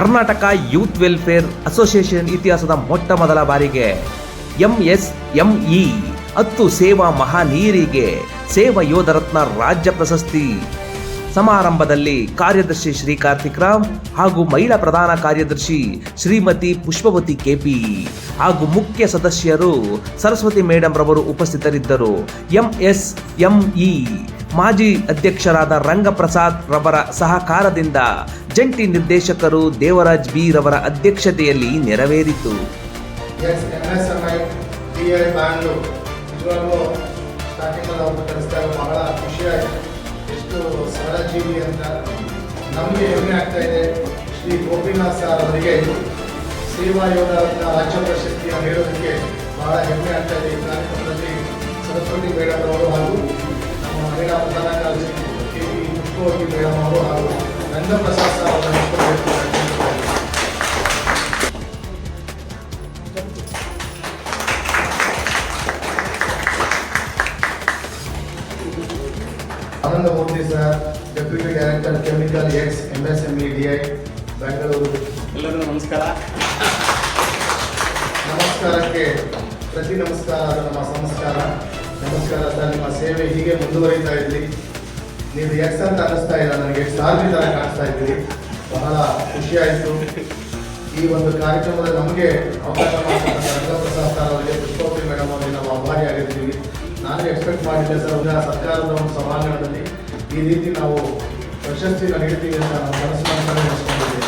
Karnataka youth welfare association ಇತಿಹಾಸದ ಮೊಟ್ಟ ಮೊದಲ ಬಾರಿಗೆ ಇ ಹತ್ತು ಸೇವಾ ಮಹಾನೀರಿಗೆ ಸೇವಾ ಯೋಧರತ್ನ ರಾಜ್ಯ ಪ್ರಶಸ್ತಿ. ಸಮಾರಂಭದಲ್ಲಿ ಕಾರ್ಯದರ್ಶಿ ಶ್ರೀ ಕಾರ್ತಿಕ್ ರಾವ್ ಹಾಗೂ ಮಹಿಳಾ ಪ್ರಧಾನ ಕಾರ್ಯದರ್ಶಿ ಶ್ರೀಮತಿ ಪುಷ್ಪವತಿ ಕೆಪಿ ಹಾಗೂ ಮುಖ್ಯ ಸದಸ್ಯರು ಸರಸ್ವತಿ ಮೇಡಂ ರವರು ಉಪಸ್ಥಿತರಿದ್ದರು. ಎಂಎಸ್ಎಂಇ ಮಾಜಿ ಅಧ್ಯಕ್ಷರಾದ ರಂಗಪ್ರಸಾದ್ ರವರ ಸಹಕಾರದಿಂದ ಜಂಟಿ ನಿರ್ದೇಶಕರು ದೇವರಾಜ್ ಬಿ ರವರ ಅಧ್ಯಕ್ಷತೆಯಲ್ಲಿ ನೆರವೇರಿತು. ಸರಸ್ವತಿ ಮೇಡಮ್ ಅವರು ಹಾಗೂ ಮಹಿಳಾ ಪ್ರಧಾನ ಕಾರ್ಯದರ್ಶಿ ಕೆ ಪಿ ಪುಷ್ಪವತಿ ಮೇಡಮ್ ಅವರು ಹಾಗೂ ರಂಗಪ್ರಸಾದ್ ಸರ್ ಅವರನ್ನು ಇಟ್ಕೊಂಡು Ananda Murthy sir deputy director chemical X M S M E D I Bengaluru ಎಲ್ಲರಿಗೂ ನಮಸ್ಕಾರ. ನಮಸ್ಕಾರಕ್ಕೆ ಪ್ರತಿ ನಮಸ್ಕಾರ ನಮ್ಮ ಸಂಸ್ಕಾರ. ನಮಸ್ಕಾರ, ಸರ್. ನಿಮ್ಮ ಸೇವೆ ಹೀಗೆ ಮುಂದುವರಿತಾ ಇರಲಿ ನೀವು ಎಕ್ಸ್ ಅಂತ ಅನ್ನಿಸ್ತಾ ಇಲ್ಲ, ನನಗೆ ಸಾರ್ವಿ ಥರ ಕಾಣಿಸ್ತಾ ಇದ್ದೀರಿ ಬಹಳ ಖುಷಿಯಾಯಿತು ಈ ಒಂದು ಕಾರ್ಯಕ್ರಮದಲ್ಲಿ ನಮಗೆ ಅವಕಾಶ ರಂಗಪ್ರಸಾದ್ ಸರ್ ಅವರಿಗೆ ಪುಷ್ಪವತಿ ಮೇಡಮ್ ಅವರಿಗೆ ನಾವು ಆಭಾರಿಯಾಗಿರ್ತೀವಿ ನಾನು ಎಕ್ಸ್ಪೆಕ್ಟ್ ಮಾಡಿದ್ದೆ, ಸರ್. ಸರ್ಕಾರದ ಒಂದು ಸಭಾಂಗಣದಲ್ಲಿ ಈ ರೀತಿ ನಾವು ಪ್ರಶಸ್ತಿ ನಡೆಯುತ್ತೀವಿ ಅಂತ ನಾವು ಮನಸ್ಸು ನಡೆಸ್ಕೊಂಡಿದ್ದೀವಿ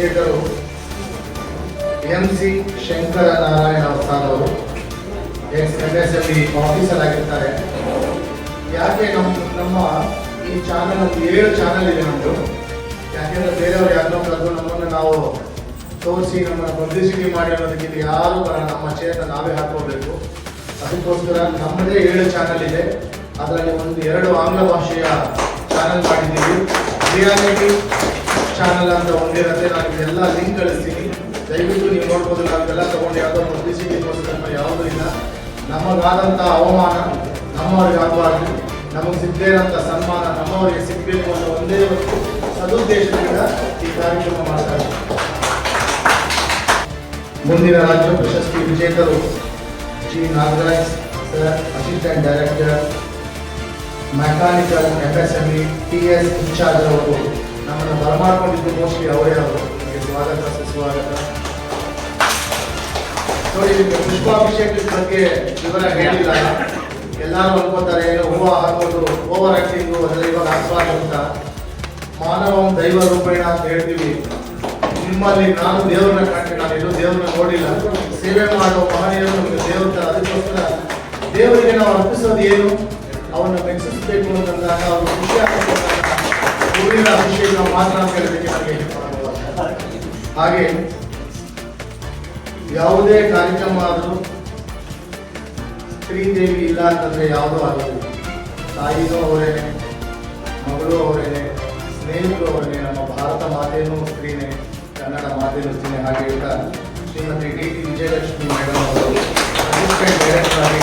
ವಿಜೇತರು ಎಂ ಸಿ ಶಂಕರ ನಾರಾಯಣ ಅವರು X M S M E officer ಆಗಿರ್ತಾರೆ. ಯಾಕೆ ನಮ್ಮ ನಮ್ಮ ಈ ಚಾನಲ್ ಒಂದು ಏಳು ಚಾನಲ್ ಇದೆ ನಮ್ಮದು ಯಾಕೆಂದ್ರೆ ಬೇರೆಯವರು ಯಾರನ್ನೋ ಕರೆದು ನಮ್ಮನ್ನು ನಾವು ತೋರಿಸಿ ನಮ್ಮನ್ನು ಪಬ್ಲಿಸಿಟಿ ಮಾಡಿ ಅನ್ನೋದಕ್ಕಿಂತ ಯಾರು ಬರ ನಮ್ಮ ಚೇತನ ನಾವೇ ಹಾಕೋಬೇಕು ಅದಕ್ಕೋಸ್ಕರ ನಮ್ಮದೇ ಏಳು ಚಾನಲ್ ಇದೆ. ಅದರಲ್ಲಿ ಒಂದು ಎರಡು ಆಂಗ್ಲ ಭಾಷೆಯ ಚಾನಲ್ ಮಾಡಿದ್ದೀವಿ. ರಿಯಾಲಿಟಿ ಚಾನಲ್ ಅಂತ ಒಂದಿರುತ್ತೆ ನಾನು ಇದೆಲ್ಲ ಲಿಂಕ್ ಕಳಿಸ್ತೀನಿ. ದಯವಿಟ್ಟು ನೀವು ನೋಡ್ಬೋದು ನಾವೆಲ್ಲ ತಗೊಂಡು ಯಾವುದೋ ಪಬ್ಲಿಸಿಟಿಗೋಸ್ಕರ ಯಾವುದೂ ಇಲ್ಲ. ನಮಗಾದಂಥ ಅವಮಾನ, ನಮ್ಮವ್ರಿಗೆ ಆಗಬಾರ್ದು. ನಮಗೆ ಸಿಗದೇ ಸನ್ಮಾನ, ನಮ್ಮವರಿಗೆ ಸಿಗಬೇಕು ಅನ್ನೋ ಒಂದೇ ಒಂದು ಸದುದ್ದೇಶದಿಂದ ಈ ಕಾರ್ಯಕ್ರಮ ಮಾಡ್ತಾ ಮುಂದಿನ ರಾಜ್ಯ ಪ್ರಶಸ್ತಿ ವಿಜೇತರು G. Nagaraj sir assistant director mechanical F S T S in charge ಅವರು. ನಮ್ಮನ್ನು ಬರಮಾಡ್ಕೊಂಡಿದ್ದು ಮೋಸ್ಟ್ಲಿ ಅವರೇ ಅವರು. ನಿಮಗೆ ಸ್ವಾಗತ, ಸುಸ್ವಾಗತ. ನೋಡಿ, ನಿಮಗೆ ಪುಷ್ಪಾಭಿಷೇಕದ ಬಗ್ಗೆ ವಿವರ ಹೇಳಿಲ್ಲ. ಎಲ್ಲರೂ ಅನ್ಕೋತಾರೆ, ಏನು ಹೂವು ಹಾಕೊಂಡು ಓವರ್ ಆಕ್ಟಿಂಗು ಅದೆಲ್ಲ ಇವಾಗ ಅಸ್ವಾದ ಅಂತ. ಮಾನವಂ ದೈವ ರೂಪೇಣ ಅಂತ ಹೇಳ್ತೀವಿ. ನಿಮ್ಮಲ್ಲಿ ನಾನು ದೇವರನ್ನ ಕಂಡೆ ನಾನು ಎಲ್ಲೂ ದೇವರನ್ನ ನೋಡಿಲ್ಲ. ಸೇವೆ ಮಾಡೋ ಮಹನೀಯರು ನಮಗೆ ದೇವರ ಅದಕ್ಕೋಸ್ಕರ ದೇವರಿಗೆ ನಾವು ಅರ್ಪಿಸೋದು ಏನು? ಅವನ್ನ ಮೆಚ್ಚಿಸಬೇಕು ಅಂತಂದಾಗ ಅವ್ರು ಖುಷಿ ಆಗ್ತಕ್ಕಂಥ ಹೂವಿನ ಅಭಿಷೇಕ ಮಾತ್ರ ಅಂತ ಹೇಳೋದಕ್ಕೆ ನನಗೆ ಹಾಗೆ ಯಾವುದೇ ಕಾರ್ಯಕ್ರಮ ಆದರೂ ಶ್ರೀದೇವಿ ಇಲ್ಲ ಅಂತಂದ್ರೆ ಯಾವುದೂ ಆಗೋದಿಲ್ಲ. ತಾಯಿನೂ ಅವರೇನೆ ಮಗಳು ಅವರೇನೆ ಸ್ನೇಹಿತರು ಅವರೇನೆ ನಮ್ಮ ಭಾರತ ಮಾತೇನೂ ಸ್ತ್ರೀನೇ, ಕನ್ನಡ ಮಾತೇನೂ ಸ್ತ್ರೀನೇ ಹಾಗೆ ಹೇಳ್ತಾ Shrimati D T Vijayalakshmi madam ಅವರು ಅಸಿಸ್ಟೆಂಟ್ ಡೈರೆಕ್ಟರ್ ಆಗಿ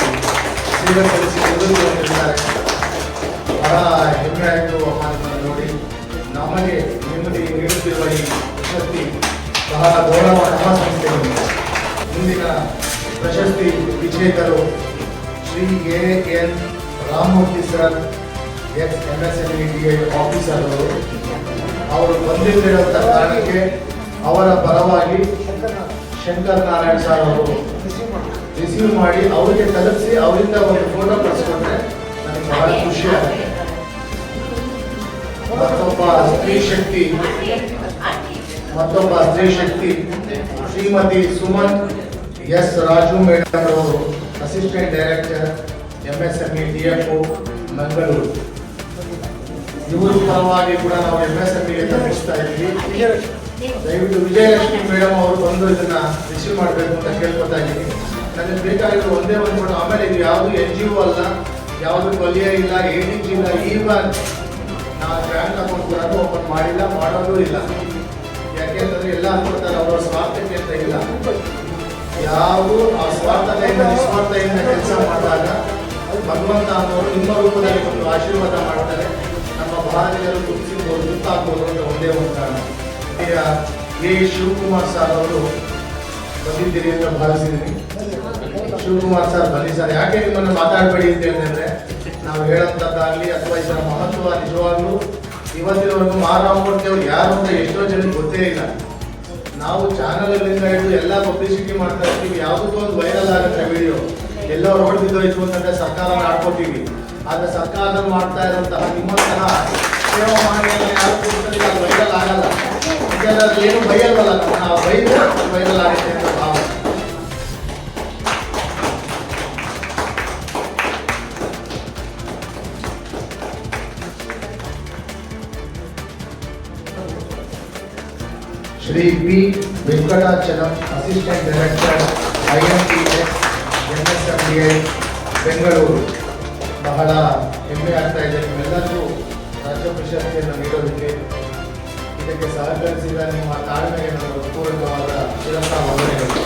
ಸೇವೆ ಸಲ್ಲಿಸಿ ಹೊಂದಿದ್ದಾರೆ ಬಹಳ ಹೆಮ್ಮೆ ನಮಗೆ ನಿಮ್ಮಲ್ಲಿ ನೀಡುತ್ತಿರುವ ಈ ಪ್ರಶಸ್ತಿ ಬಹಳ ಗೌರವ ನಮ್ಮ ಸಂಸ್ಥೆಗೆ ಮುಂದಿನ ಪ್ರಶಸ್ತಿ ವಿಜೇತರು Shri A N Ramamurthy sir, X M S M E D officer ಅವರು. ಅವರು ಬಂದಿದ್ದಿರುವಂಥ ಕಾರಣಕ್ಕೆ ಅವರ ಪರವಾಗಿ ಶಂಕರ್ ನಾರಾಯಣ್ ಸರ್ ಅವರು ರಿಸೀವ್ ಮಾಡಿ, ಅವರಿಗೆ ತಲುಪಿಸಿ, ಅವರಿಂದ ಒಂದು ಫೋಟೋ ಕಳಿಸ್ಕೊಂಡ್ರೆ ನನಗೆ ಬಹಳ ಖುಷಿ ಮತ್ತೊಬ್ಬ ಸ್ತ್ರೀ ಶಕ್ತಿ, ಮತ್ತೊಬ್ಬ ಸ್ತ್ರೀ ಶಕ್ತಿ, ಶ್ರೀಮತಿ ಸುಮನ್ ಎಸ್ ರಾಜು ಮೇಡಮ್ ಅವರು assistant director M S M E D Mangaluru. ಇವರು ಪರವಾಗಿ ಕೂಡ ನಾವು ಎಂ ಎಸ್ ಎಂ ಇಗೆ ತಪ್ಪಿಸ್ತಾ ಇದ್ದೀವಿ ದಯವಿಟ್ಟು ವಿಜಯಲಕ್ಷ್ಮಿ ಮೇಡಮ್ ಅವರು ಬಂದು ಇದನ್ನ ರಿಸೀವ್ ಮಾಡಬೇಕು ಅಂತ ಕೇಳ್ಕೊತಾ ಇದ್ದೀನಿ. ನನಗೆ ಬೇಕಾಗಿರೋ ಒಂದೇ ಒಂದು ಆಮೇಲೆ ಇದು ಯಾವುದು ಎನ್ ಜಿ ಒ ಅಲ್ಲ, ಯಾವುದು ಕೊಲಿಯ ಇಲ್ಲ ಏಡಿಂಗ್ ಇಲ್ಲ ಈವನ್ ನಾವು ಬ್ಯಾಂಕ್ ಅಕೌಂಟ್ ಕೂಡ ಓಪನ್ ಮಾಡಿಲ್ಲ, ಮಾಡೋದು ಇಲ್ಲ. ಯಾಕೆಂತಂದ್ರೆ ಎಲ್ಲ ಕೊಡ್ತಾರೆ ಅವರ ಸ್ವಾರ್ಥಕ್ಕೆ ಅಂತ ಇಲ್ಲ. ಯಾವುದು ಆ ಸ್ವಾರ್ಥದಿಂದ ನಿಸ್ವಾರ್ಥದಿಂದ ಕೆಲಸ ಮಾಡಿದಾಗ ಭಗವಂತ ಅನ್ನೋರು ನಿಮ್ಮ ರೂಪದಲ್ಲಿ ಒಂದು ಆಶೀರ್ವಾದ ಮಾಡ್ತಾರೆ. ನಮ್ಮ ಭಾರತೀಯರು ಗುರುತಿಸಿರ್ಬೋದು ಗುರುತಾಗ್ಬೋದು ಅಂತ ಒಂದೇ ಒಂದು ಕಾರಣ. ಎ. ಶಿವಕುಮಾರ್ ಸರ್ ಅವರು ಬಂದಿದ್ದೀರಿ ಅಂತ ಭಾವಿಸಿದ್ದೀನಿ. ಶಿವಕುಮಾರ್ ಸರ್ ಬನ್ನಿ ಸರ್ ಯಾಕೆ ನಿಮ್ಮನ್ನು ಮಾತಾಡಬೇಡಿ ಅಂತ ಹೇಳಿದ್ರೆ ನಾವು ಹೇಳೋಂಥದ್ದಾಗಲಿ ಅಥವಾ ಇದರ ಮಹತ್ವ ನಿಜವಾಗ್ಲೂ ಇವತ್ತಿನವರೆಗೂ ಮಾರಾಮೂರ್ತಿ ಅವ್ರು ಯಾರು ಅಂತ ಎಷ್ಟೋ ಜನಕ್ಕೆ ಗೊತ್ತೇ ಇಲ್ಲ. ನಾವು ಚಾನಲ್ ಅಲ್ಲಿಂದ ಹಿಡಿದು ಎಲ್ಲ ಪಬ್ಲಿಸಿಟಿ ಮಾಡ್ತಾ ಇರ್ತೀವಿ. ಯಾವುದಕ್ಕೂ ಒಂದು ವೈರಲ್ ಆಗುತ್ತೆ ವಿಡಿಯೋ. ಎಲ್ಲೋ ರೋಡ್ ಬಿದ್ದೋಯ್ತು ಅಂತಂದ್ರೆ ಸರ್ಕಾರ ಆಡ್ಕೋತೀವಿ. ಆದ್ರೆ ಸರ್ಕಾರ ಮಾಡ್ತಾ ಇರುವಂತಹ ನಿಮ್ಮಂತಹ ವೈರಲ್ ಆಗಲ್ಲ. ಏನು ಬೈಯಲ್ವಲ್ಲ ನಾವು ಬೈದ್ರೆ ವೈರಲ್ ಆಗುತ್ತೆ ಅಂತ ಭಾವನೆ. Shri P. Venkatachalam assistant director I M T S M S M D I Bengaluru. ಬಹಳ ಹೆಮ್ಮೆ ಆಗ್ತಾ ಇದೆ. ನಿಮ್ಮೆಲ್ಲರಿಗೂ ರಾಜ್ಯ ಪ್ರಶಸ್ತಿಯನ್ನು ನೀಡೋದಕ್ಕೆ. ಇದಕ್ಕೆ ಸಹಕರಿಸಿದ ನಿಮ್ಮ ತಾಳ್ಮೆಗೆ ನನ್ನ ಪೂರಕವಾದ ಚಿರಂತ ವಂದನೆಗಳು